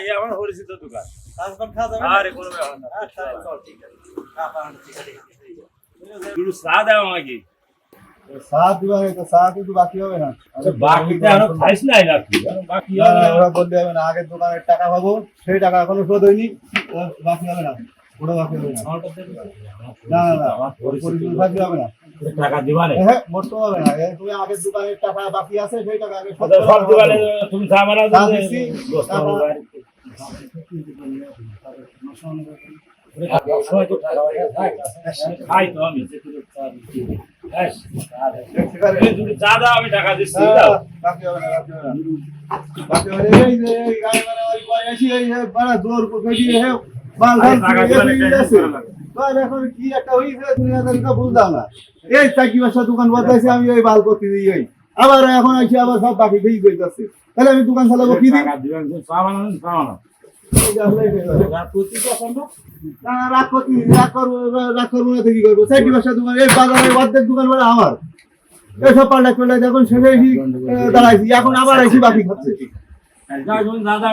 এই আমার পরিচিত দোকান। তারপর খাওয়া যাবে না? আরে কোনো ব্যাপার না আচ্ছা, চল, ঠিক আছে। খাওয়া দাওয়া ঠিক আছে, ঠিক আছে। একটু চা দাও আমাকে। চা দিবা তো চা কিন্তু বাকি হবে না। বাকিটা এখনও খাইস নাই নাকি? বাকি না, হবে। না, ওরা বললে হবে না আগের দোকানের টাকা পাবো সেই টাকা এখনও শোধ হয়নি। বাকি হবে না ওটা বাকি হবে না। না না না পরিশোধ বাকি হবে না। টাকা দিবা না? হ্যাঁ মোট হবে না। তুমি আগের দোকানের টাকা বাকি আছে সেই টাকা আগে আচ্ছা, সব দোকানে তুমি চা বানাও চা আমি হ্যাঁ, কি একটা হয়েছে। এই চাকরি ব্যবসা দোকান বদলাইছে, আমি ওই বাল করতে দিই। আবার এখন আসি আবার সব বাকি দিয়ে যাচ্ছে তাহলে আমি দোকান চালাবো কি দিই আমার এখন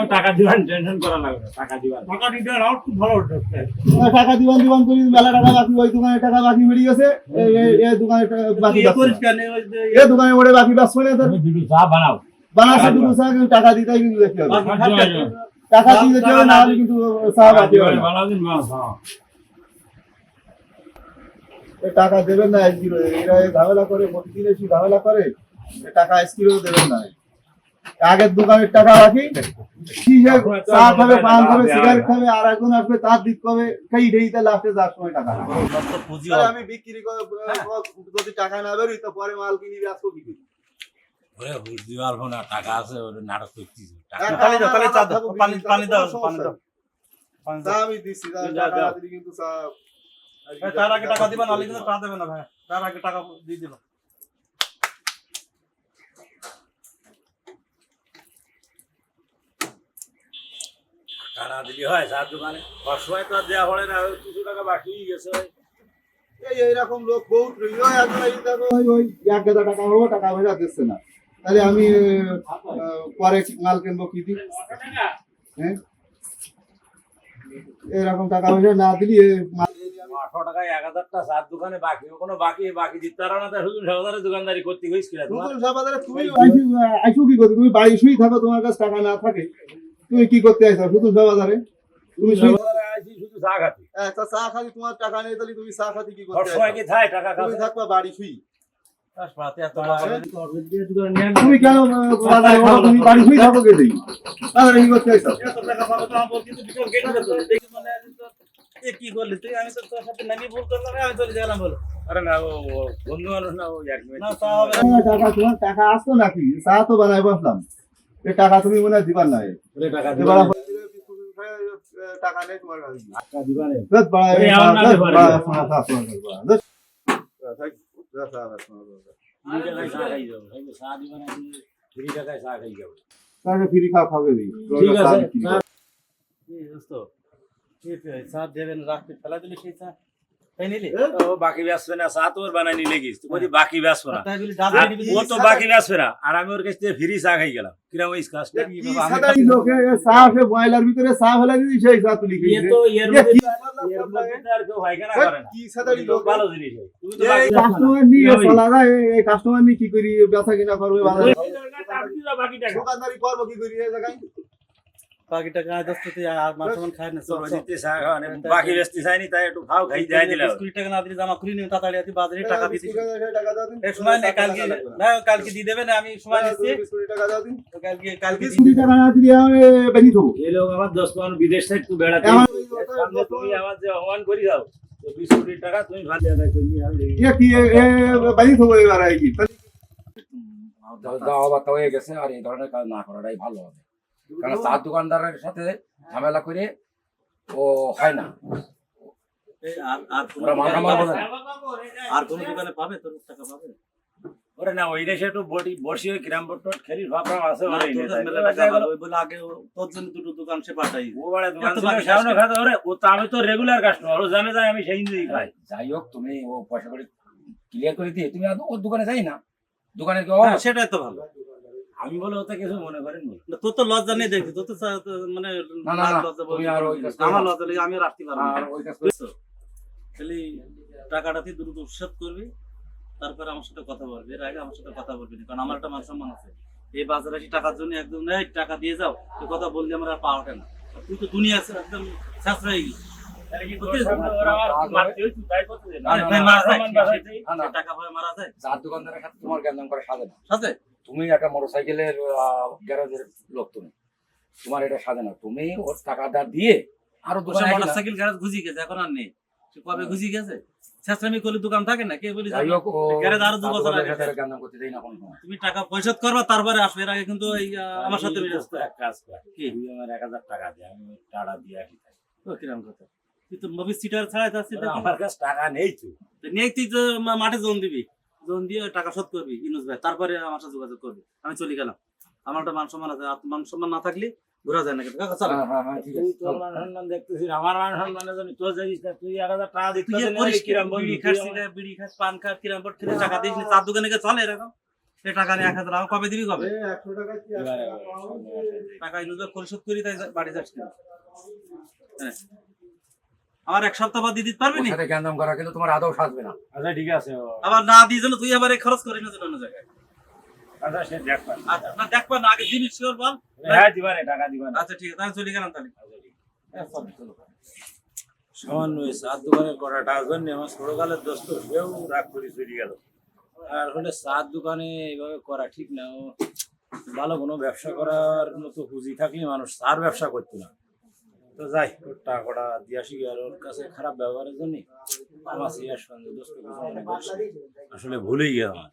টাকা দিবেন দিতে দিবান করি মেলা টাকা বাকি ওই দোকানে টাকা বাকি বেরিয়ে গেছে এই দোকানে বাকি এই দোকানে ওরে বাকি বানাও বানাচ্ছে টাকা দিতেই কিন্তু। টাকা দিয়ে যেতে না হলে কিন্তু চা টাকা হবে দিবেন না। টাকা দেবেন এসকিরো এরা ঝামেলা করে প্রতিদিন এসে ঝামেলা করে টাকা এসকিরো দেবেন না। আগের দোকানের টাকা বাকি কি যে চা খাবে পান খাবে সিগারেট খাবে আর একজন আসবে তার দিক হবে সেই ঢেইতে লাস্টে যার সময় টাকা। আমি বিক্রি করে যদি টাকা না বেরোই তো পরে মাল কিনি আসব কি ওরে না টাকা আছে ওরে নাটক করতেছি টাকা টাকা পানি দাও, পানি দাও, পানি পানি দাও, পানি দাও। পানি দাও। আমি দিচ্ছি চা যা, টাকা যা। না দিলে কিন্তু চা তার আগে টাকা দিবা নাহলে কিন্তু চা দেবে না ভাই তার আগে টাকা দিয়ে দিবা টাকা না হয় চার দোকানে তো আর দেওয়া পড়ে না কিছু টাকা বাকি গেছে। এই এইরকম লোক বহুত রইল এখন এই দেখো ওই এক টাকা হব টাকা দিচ্ছে না তাহলে আমি পরে মাল কিনবো কি দিই হ্যাঁ? এরকম টাকা পয়সা না দিলি আটশো টাকায় এক হাজারটা চার দোকানে বাকি কোনো বাকি বাকি দিতে পারো না তো শুধু দোকানদারি করতে হইস কিনা তুমি আইসু কি করতে তুমি বাড়ি শুই থাকো তোমার কাছে টাকা না থাকে। তুমি কি করতে আইছো নতুন সাবাদারে তুমি আইছি শুধু চা খাতি। একটা চা তোমার টাকা নেই তাহলে তুমি চা খাতি কি করতে সবসময় কি আইছো? থাই টাকা তুমি খাতে থাকবা বাড়ি শুই। তুমি কেন? তুমি বাড়ি শুই থাকো কে দেখি? বাজারে কি করতে দেখি মানে এ কি করলি তুই? আমি তো তোর সাথে নামি ভুল করলাম আমি চলে গেলাম বলো। আরে না ও ও বন্ধু মানুষ না ও এক না চা হবে না। তোমার টাকা তোমার টাকা আসতো নাকি? চা তো বানাই বসলাম। এই টাকা তুমি মনে হয় দিবার না টাকা নেই। তোমার কাছে। টাকা দিবা নে। দশ বাড়াই এই আমার নামে দশ বাড়াই। বাড়াই শোনা চা শোনা দশ থাক দশ চা শোনা ফ্রি টাকায় চা খাই যাবো এই যে চা দিবা না তুমি ফ্রি টাকায় চা খাই যাবো তাহলে ফ্রি খাওয়া খাবে দিই ঠিক আছে চা- এই দোস্ত এই তো, চা দেবেন রাখতে ফেলা দিলি সেই চা তাই নিলি ও বাকি বেসবে না চা তো ওর বানাই নিলে গিস তুই বলি বাকি বেসবো না তাই বলি আর ডাবে নিবি ও তো বাকি বেসবে না আর আমি ওর কাছে ফ্রি চা খাই গেলাম কিরম ওই কাজটা লোকে চা সে বয়লার ভিতরে চা ফেলা দিদি সেই চা তুলি ইয়ে তো এর মধ্যে এর মধ্যে আর কেউ পায়খানা এ করে কি সাদাই লোক লোক ভালো জিনিস তুমি তো এই বাকি বেসবে না। কাস্টমার নিয়ে চলা যায় এই কাস্টমার নিয়ে কি করি বেচা কিনা করবে বাজারে বাকি টাকা। দোকানদারি করব কি করি এই জায়গায় বাকি টাকা দোস্ত আর মাছ মান খাই না চল। জিতে চা খাওয়া বাকি চাইনি তাই একটু খাও খাই যাই দিলাম বিশ কুড়ি টাকা না দিলে জামা খুলি নিও তাড়াতাড়ি আতি বাজারে টাকা দাও এক সময় নেই কালকে না কালকে দিয়ে দেবে না আমি সময় টাকা দাও দিন কালকে কালকে টাকা না দিলে আমি বেরিয়ে দেবো এই লোক আমার দশ পনেরো বিদেশ থেকে একটু বেড়াতে সামনে তুমি আমার যে করি তো বিশ কোটি টাকা তুমি ভালো আদায় করে ইয়ে কি এ বেরিয়ে দেবো এবার দেওয়া হয়ে গেছে আর এই ধরনের কাজ না করাটাই ভালো হবে কারণ চার দোকানদারের সাথে ঝামেলা করে ও হয় না। আর কোনো দোকানে পাবে? তোর টাকা পাবে? ওরে না ওই দেশে একটু বটি বসি ওই কিরাম খেলি ভাবরাম আছে না, ওরে তোর কাছে মেলা টাকা পাবে, ওই বলে আগে তোর জন্য দুটো দোকান সে পাঠাই। ও বাড়ে দোকান সামনে খাতে ওরে ও তো আমি তো রেগুলার কাস্টমার ও জানে যায় আমি সেই দিনই খাই। যাই হোক তুমি ও পয়সা করে ক্লিয়ার করে দিয়ে তুমি ওর দোকানে যাই না। দোকানের কি অভাব? হ্যাঁ? সেটাই তো ভালো। আমি বলে ওতে কিছু মনে করেন নি। তোর তো লজ্জা নেই দেখছি তোর তো তো মানে না, না, না, তুমি আর ওই কাজ আমার লজ্জা লেগে আমি আর রাখতে পারব আর ওই কাজ করে- বুঝছ টাকাটা তুই দ্রুত উৎসব করবি তারপরে আমার সাথে কথা বলবি। এর আগে আমার সাথে কথা বলবি না কারণ আমার একটা মান সম্মান আছে। এই বাজারে এসে টাকার জন্য একদম এই টাকা দিয়ে যাও তুই কথা বললে আমার আর পা ওঠে না। তুই তো দুনিয়া আছে একদম শেষ হয়ে গেছিস। টাকা তুমি একটা মোটরসাইকেলের লোক তুমি তোমার এটা সাজে না তুমি ওর টাকাটা দিয়ে আরও দোকান মোটর সাইকেল গ্যারেজ ঘুষি গেছে এখন আর নেই কবে ঘুষি গেছে থাকে না কে তুমি টাকা করবা তারপরে আসবে এর আগে কিন্তু আমার সাথে কাজ কর। হাজার টাকা দে, আমি টাকা দিয়ে আসি কথা তুই তো সিটার যাচ্ছিস আমার কাছে টাকা নেই তো। তুই তো মাঠে জোন দিবি। জোন দিয়ে টাকা শোধ করবি ইনুস ভাই। তারপরে আমার সাথে যোগাযোগ করবি। আমি চলে গেলাম। আমার একটা মান সম্মান আছে। মান সম্মান না থাকলে ঘোরা যায় না কিন্তু। চল। হ্যাঁ হ্যাঁ হ্যাঁ তুই তোর মান সম্মান দেখতেছিস, আমার মান সম্মানের জন্য তোর জানিস না, তুই এক হাজার টাকা দিতে তুই কিরম বিড়ি খাস আমার- সিগারেট, বিড়ি খাস পান খাস কিরাম বোর্ড খেলে টাকা দিস নি, চার দোকানে গিয়ে চলে এরকম। এই টাকা নিয়ে এক হাজার। টাকা কবে দিবি কবে? টাকা ইনুস ভাই পরিশোধ করি তাই বাড়ি যাস হ্যাঁ। আমার এক সপ্তাহ বাদ দিতে পারবি না? সাথে গ্যাঞ্জাম করা কিন্তু তোমার আদৌ সাজবে না। আচ্ছা ঠিক আছে আবার না দিয়ে যেন তুই আবার খরচ করিস না অন্য জায়গায়। আচ্ছা সে দেখ আচ্ছা না দেখবা না আগে জিনিস শিওর বল। হ্যাঁ দিবা রে, টাকা দিবা আচ্ছা ঠিক আছে আমি চলে গেলাম তাহলে। হ্যাঁ। সামান্য দোকানের কটা টাকার জন্য আমার ছোটকালের দোস্ত সেও রাগ করে চলে গেল। আর হলে চার দোকানে এইভাবে করা ঠিক না ভালো কোনো ব্যবসা করার মতো পুঁজি থাকলে মানুষ চার ব্যবসা করতো না। তো যাই ওর টাকাটা দিয়ে আসি আর ওর কাছে খারাপ ব্যবহারের জন্য আমার সিয়ার সঙ্গে দোষ। আসলে ভুলেই গেলাম